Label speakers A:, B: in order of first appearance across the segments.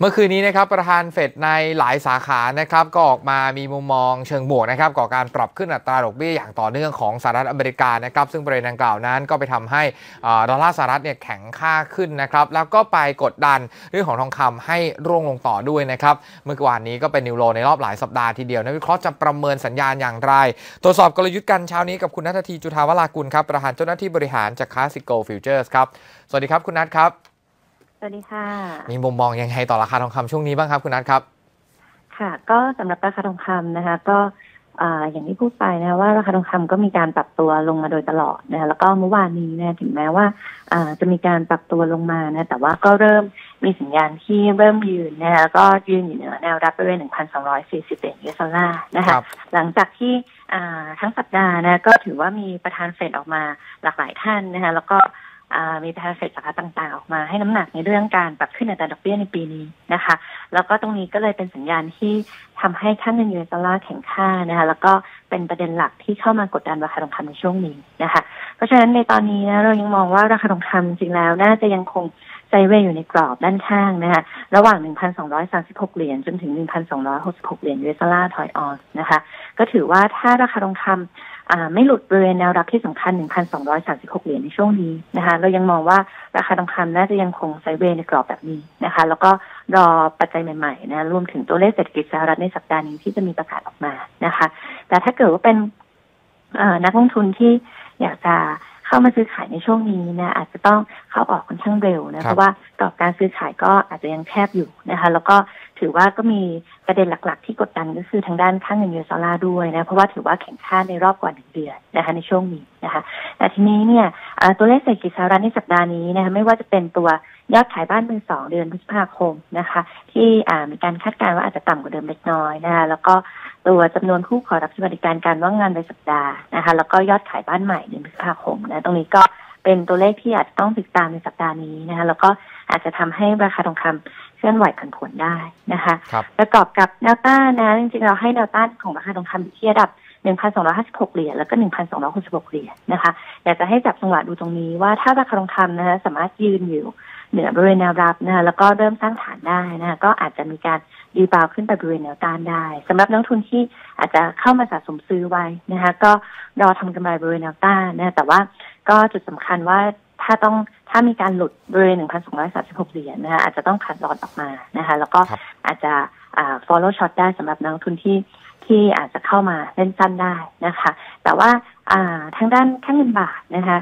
A: เมื่อคืนนี้นะครับประธานเฟดในหลายสาขานะครับก็ออกมามีมุมมองเชิงบวกนะครับก่อการปรับขึ้นอัตราดอกเบี้ยอย่างต่อเนื่องของสหรัฐอเมริกานะครับซึ่งประเด็นดังกล่าวนั้นก็ไปทำให้ดอลลาร์สหรัฐเนี่ยแข็งค่าขึ้นนะครับแล้วก็ไปกดดันเรื่องของทองคำให้ร่วงลงต่อด้วยนะครับเมื่อวานนี้ก็เป็นนิวโรในรอบหลายสัปดาห์ทีเดียวนักวิเคราะห์จะประเมินสัญญาณอย่างไร ตรวจสอบกลยุทธ์กันเช้านี้กับคุณนัททีจุธาวรากุลครับประธานเจ้าหน้าที่บริหารจากคาสสิโกฟิวเจอร์สครับสวัสดีครับคุณนัทครับ
B: สวัสดีค่ะ
A: มีมุมมองยังไงต่อราคาทองคำช่วงนี้บ้างครับคุณนัทครับ
B: ค่ะ ก็สำหรับราคาทองคำนะคะ ก็อย่างที่พูดไปนะว่าราคาทองคำก็มีการปรับตัวลงมาโดยตลอดนะคะแล้วก็เมื่อวานนี้นะถึงแม้ว่าจะมีการปรับตัวลงมานะแต่ว่าก็เริ่มมีสัญญาณที่เริ่มยืนนะคะแล้วก็ยืนอยู่เหนือแนวรับบริเวณ 1,240เหรียญยูเอสดอลลาร์นะคะหลังจากที่ทั้งสัปดาห์นะก็ถือว่ามีประธานเฟดออกมาหลากหลายท่านนะคะแล้วก็ มีพทย์เศรษฐกิจต่างๆ ออกมาให้น้ำหนักในเรื่องการปรับขึ้นอัตราดอกเบี้ยในปีนี้นะคะ แล้วก็ตรงนี้ก็เลยเป็นสัญญาณที่ทำให้ค่าเงินยูเอสดอลลาร์แข็งค่านะคะแล้วก็เป็นประเด็นหลักที่เข้ามากดดันราคาทองคำในช่วงนี้นะคะ เพราะฉะนั้นในตอนนี้นะเรายังมองว่าราคาทองคำจริงแล้ว น่าจะยังคงไซเวย์อยู่ในกรอบด้านข้างนะคะระหว่าง 1,236 เหรียญจนถึง 1,266 เหรียญยูเอสดอลลาร์ถอยออนนะคะ ก็ถือว่าถ้าราคาทองคำ ไม่หลุดบริเวณแนวรับที่สำคัญ 1,236 เหรียญในช่วงนี้นะคะ เรายังมองว่าราคาทองคำน่าจะยังคงไซเวย์ในกรอบแบบนี้นะคะ แล้วก็รอปัจจัยใหม่ๆนะรวมถึงตัวเลขเศรษฐกิจสหรัฐในสัปดาห์นี้ที่จะมีประกาศออกมานะคะ แต่ถ้าเกิดว่าเป็นนักลงทุนที่อยากจะเข้ามาซื้อขายในช่วงนี้นะอาจจะต้องเข้าออกค่อนข้างเร็วนะเพราะว่ากรอบการซื้อขายก็อาจจะยังแคบอยู่นะคะ แล้วก็ ถือว่าก็มีประเด็นหลัก ๆ ที่กดดันก็คือทางด้านค่าเงินยูเอสดอลลาร์ด้วยนะ เพราะว่าถือว่าแข็งค่าในรอบกว่าหนึ่งเดือนนะคะในช่วงนี้นะคะแต่ทีนี้เนี่ยตัวเลขเศรษฐกิจสหรัฐในสัปดาห์นี้นะคะไม่ว่าจะเป็นตัวยอดขายบ้านมือสองเดือนพฤษภาคมนะคะ ที่มีการคาดการณ์ว่าอาจจะต่ำกว่าเดิมเล็กน้อยนะคะแล้วก็ตัวจำนวนผู้ขอรับสวัสดิการการว่างงานในสัปดาห์นะคะ แล้วก็ยอดขายบ้านใหม่เดือนพฤษภาคมนะตรงนี้ก็เป็นตัวเลขที่อาจจะต้องติดตามในสัปดาห์นี้นะคะแล้วก็อาจจะทำให้ราคาทองคำ เคลื่อนไหวผันผวนได้นะคะประกอบกับแนวต้านนะจริงๆเราให้แนวต้านของราคาทองคำอยู่ที่ระดับ 1,256 เหรียญแล้วก็ 1,266 เหรียญนะคะอยากจะให้จับจังหวะดูตรงนี้ว่าถ้าราคาทองคำนะคะสามารถยืนอยู่เหนือบริเวณแนวรับนะคะแล้วก็เริ่มสร้างฐานได้นะคะก็อาจจะมีการดีบาวขึ้นไปบริเวณแนวต้านได้สำหรับนักทุนที่อาจจะเข้ามาสะสมซื้อไว้นะคะก็รอทำกำไรบริเวณแนวต้านนะแต่ว่าก็จุดสำคัญว่า ถ้าต้องถ้ามีการหลุดบริเวณ 1,236 เหรียญนะคะอาจจะต้องขัดลอดออกมานะคะ แล้วก็อาจจะอ่า follow short ได้สำหรับนักทุนที่ที่อาจจะเข้ามาเล่นสั้นได้นะคะ แต่ว่าทางด้านค่าเงินบาทนะคะ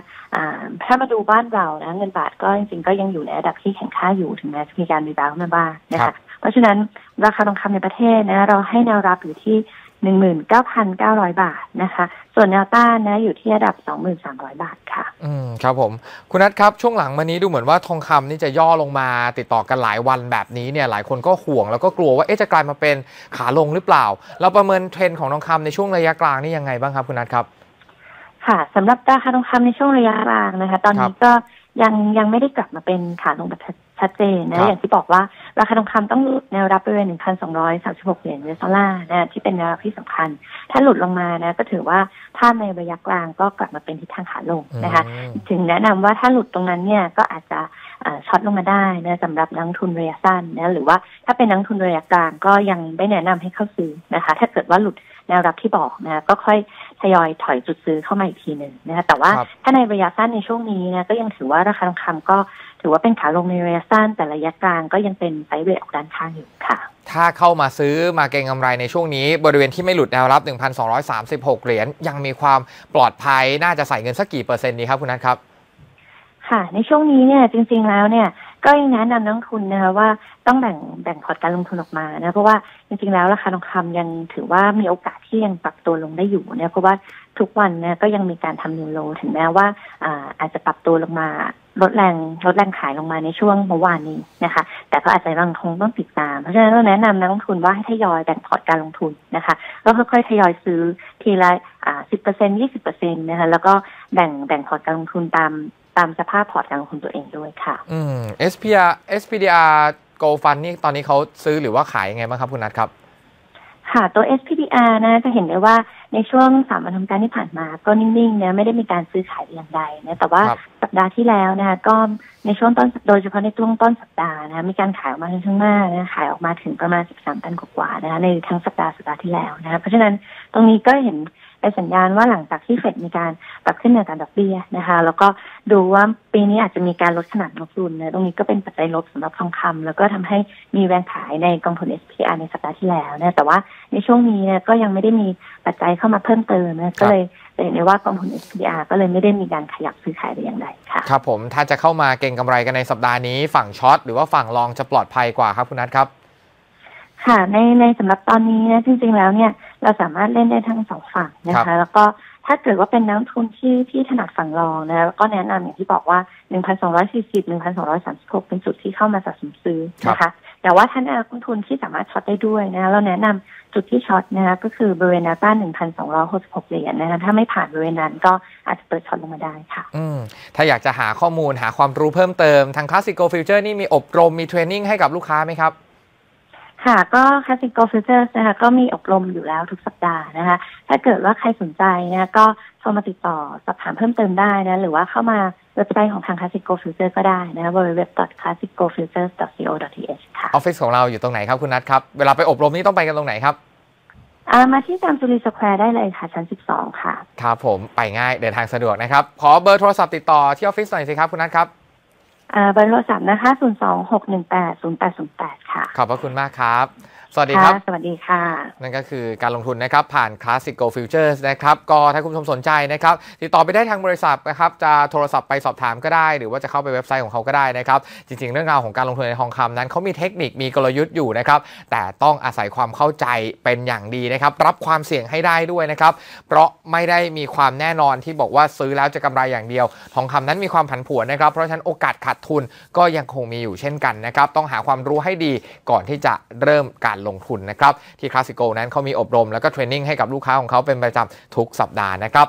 B: ถ้ามาดูบ้านเรานะเงินบาทก็จริงๆก็ยังอยู่ในระดับที่แข็งค่าอยู่ถึงแม้จะมีการรีบาวมาบ้างนะคะ เพราะฉะนั้นราคาทองคำในประเทศนะเราให้แนวรับอยู่ที่หนึ่งหมื่นเก้าพันเก้าร้อยบาทนะคะ ส่วนแนวต้านนะอยู่ที่ระดับสองหมื่นสามร้อยบาทค่ะ
A: อืมครับผมคุณนัทครับช่วงหลังมานี้ดูเหมือนว่าทองคำนี่จะย่อลงมาติดต่อกันหลายวันแบบนี้เนี่ยหลายคนก็ห่วงแล้วก็กลัวว่าเอ๊ะจะกลายมาเป็นขาลงหรือเปล่า เราประเมินเทรนด์ของทองคำในช่วงระยะกลางนี่ยังไงบ้างครับคุณนัทครับ
B: ค่ะสำหรับราคาทองคำในช่วงระยะกลางนะคะ ตอนนี้ก็ยังยังไม่ได้กลับมาเป็นขาลงแบบชัด เจนนะอย่างที่บอกว่าราคาทองคำต้องหลุดแนวรับบริเวณ 1,236 เหรียญยูเอสดอลลาร์นะที่เป็นแนวรับที่สำคัญ ถ้าหลุดลงมานะก็ถือว่าถ้าในระยะกลางก็กลับมาเป็นทิศทางขาลงนะคะ ถึงแนะนำว่าถ้าหลุดตรงนั้นเนี่ยก็อาจจะช็อตลงมาได้นะสำหรับนักทุนระยะสั้นนะหรือว่าถ้าเป็นนักทุนระยะกลางก็ยังไม่แนะนำให้เข้าซื้อนะคะ ถ้าเกิดว่าหลุดแนวรับที่บอกนะก็ค่อยทยอยถอยจุดซื้อเข้ามาอีกทีหนึ่งนะคะแต่ว่าถ้าในระยะสั้นในช่วงนี้นะก็ยังถือว่าราคาทองคำก็ ถือว่าเป็นขาลงในระยะสั้น แต่ระยะกลางก็ยังเป็นไซด์เวทออกด้านข้างอยู่ค่ะ
A: ถ้าเข้ามาซื้อมาเก็งกำไรในช่วงนี้ บริเวณที่ไม่หลุดแนวรับ 1,236 เหรียญยังมีความปลอดภัยน่าจะใส่เงินสักกี่เปอร์เซ็นต์ดีครับคุณนัทครับ
B: ค่ะ ในช่วงนี้เนี่ยจริง ๆแล้วเนี่ยก็ยังแนะนำนักทุนนะคะว่าต้องแบ่งแบ่งพอร์ตการลงทุนออกมานะเพราะว่าจริง ๆ แล้วราคาทองคำยังถือว่ามีโอกาสที่ยังปรับตัวลงได้อยู่เนี่ยเพราะว่าทุกวันเนี่ยก็ยังมีการทำนิวโล ถึงแม้ว่าอาอาจจะปรับตัวลงมา ลดแรงลดแรงขายลงมาในช่วงเมื่อวานนี้นะคะ แต่ก็อาจจะยังคงต้องติดตาม เพราะฉะนั้นเราแนะนำนักลงทุนว่าให้ทยอยแบ่งพอร์ตการลงทุนนะคะแล้วค่อยๆทยอยซื้อทีละอ่าสิบเปอร์เซ็นยี่สิบเปอร์เซ็นต์นะคะแล้วก็แบ่งแบ่งพอร์ตการลงทุนตามตามสภาพพอร์ตการลงทุนตัวเองด้วยค่ะ
A: อืม SPR SPDR Go Fund นี่ตอนนี้เขาซื้อหรือว่าขายยังไงบ้างครับคุณนัทครับ
B: ค่ะตัว SPDR นะจะเห็นได้ว่า ในช่วงสามวันทำการที่ผ่านมาก็นิ่งๆนะไม่ได้มีการซื้อขายอย่างใดนะแต่ว่าสัปดาห์ที่แล้วนะก็ในช่วงต้นโดยเฉพาะในช่วงต้นสัปดาห์นะมีการขายออกมาค่อนข้างมากนะขายออกมาถึงประมาณ 13ตันกว่าๆนะคะในทั้งสัปดาห์สัปดาห์ที่แล้วนะคะเพราะฉะนั้นตรงนี้ก็เห็น เป็นสัญญาณว่าหลังจากที่เฟดมีการปรับขึ้นอัตราดอกเบี้ยนะคะ แล้วก็ดูว่าปีนี้อาจจะมีการลดขนาดลงทุนนะตรงนี้ก็เป็นปัจจัยลบสำหรับทองคำแล้วก็ทำให้มีแรงขายในกองทุน SPR ในสัปดาห์ที่แล้วนะแต่ว่าในช่วงนี้เนี่ยก็ยังไม่ได้มีปัจจัยเข้ามาเพิ่มเติมนะก็เลยเห็นได้ว่ากองทุน SPR ก็เลยไม่ได้มีการขยับซื้อขายแต่อย่างใดค่ะ
A: ครับผมถ้าจะเข้ามาเก็งกำไรกันในสัปดาห์นี้ฝั่งช็อตหรือว่าฝั่งลองจะปลอดภัยกว่าครับคุณนัทครับ
B: ค่ะในในสำหรับตอนนี้นะจริง ๆ แล้วเนี่ย เราสามารถเล่นได้ทั้งสองฝั่งนะ
A: ครั
B: คะ
A: บ
B: แล้วก็ถ้าเกิดว่าเป็นนักลงทุนที่ที่ถนัดฝั่งรองนะแล้วก็แนะนำอย่างที่บอกว่า 1,240 1,236 เป็นจุดที่เข้ามาสะสมซื้อนะคะ แต่ว่าท่านนักลงทุนที่สามารถช็อตได้ด้วยนะเราแนะนำจุดที่ช็อตนะคะก็คือบริเวณแนวต้าน1,266 เหรียญนะคะถ้าไม่ผ่านบริเวณนั้นก็อาจจะเปิดช็อตลงมาได้ค่ะ
A: อืมถ้าอยากจะหาข้อมูลหาความรู้เพิ่มเติมทาง Classico Future นี่มีอบรมมีเทรนนิ่งให้กับลูกค้าไหมครับ
B: ค่ะก็ Classic Go Futures นะคะก็มีอบรมอยู่แล้วทุกสัปดาห์นะคะ ถ้าเกิดว่าใครสนใจนะก็โทรมาติดต่อสอบถามเพิ่มเติมได้นะ หรือว่าเข้ามาเว็บไซต์ของทาง Classic Go Futures ก็ได้นะ www.classicgofutures.co.th ค่ะ
A: ออฟฟิศของเราอยู่ตรงไหนครับคุณนัทครับ เวลาไปอบรมนี่ต้องไปกันตรงไหนครับ
B: อ่ามาที่จามจุรีสแควร์ได้เลยค่ะชั้น 12 ค่ะ
A: ครับผมไปง่ายเดินทางสะดวกนะครับ ขอเบอร์โทรศัพท์ติดต่อที่ออฟฟิศหน่อยสิครับคุณนัทครับ
B: อ่าเบอร์โทรศัพท์นะคะ 026180808 ค่ะ
A: ขอบพระคุณมากครับ สวัสดีครับ
B: สวัสดีค่ะ
A: นั่นก็คือการลงทุนนะครับ ผ่าน Classic Go Futures นะครับ ก็ถ้าคุณผู้ชมสนใจนะครับ ติดต่อไปได้ทางบริษัทนะครับ จะโทรศัพท์ไปสอบถามก็ได้ หรือว่าจะเข้าไปเว็บไซต์ของเขาก็ได้นะครับ จริง ๆ เรื่องราวของการลงทุนในทองคำนั้นเขามีเทคนิคมีกลยุทธ์อยู่นะครับ แต่ต้องอาศัยความเข้าใจเป็นอย่างดีนะครับ รับความเสี่ยงให้ได้ด้วยนะครับ เพราะไม่ได้มีความแน่นอนที่บอกว่าซื้อแล้วจะกำไรอย่างเดียว ทองคำนั้นมีความผันผวนนะครับ เพราะฉะนั้นโอกาสขาดทุนก็ยังคงมีอยู่เช่นกันนะครับ ต้องหาความรู้ให้ดีก่อนที่จะเริ่มการลงทุนนะครับที่คลาสสิโกนั้นเขามีอบรมแล้วก็เทรนนิ่งให้กับลูกค้าของเขาเป็นประจำทุกสัปดาห์นะครับ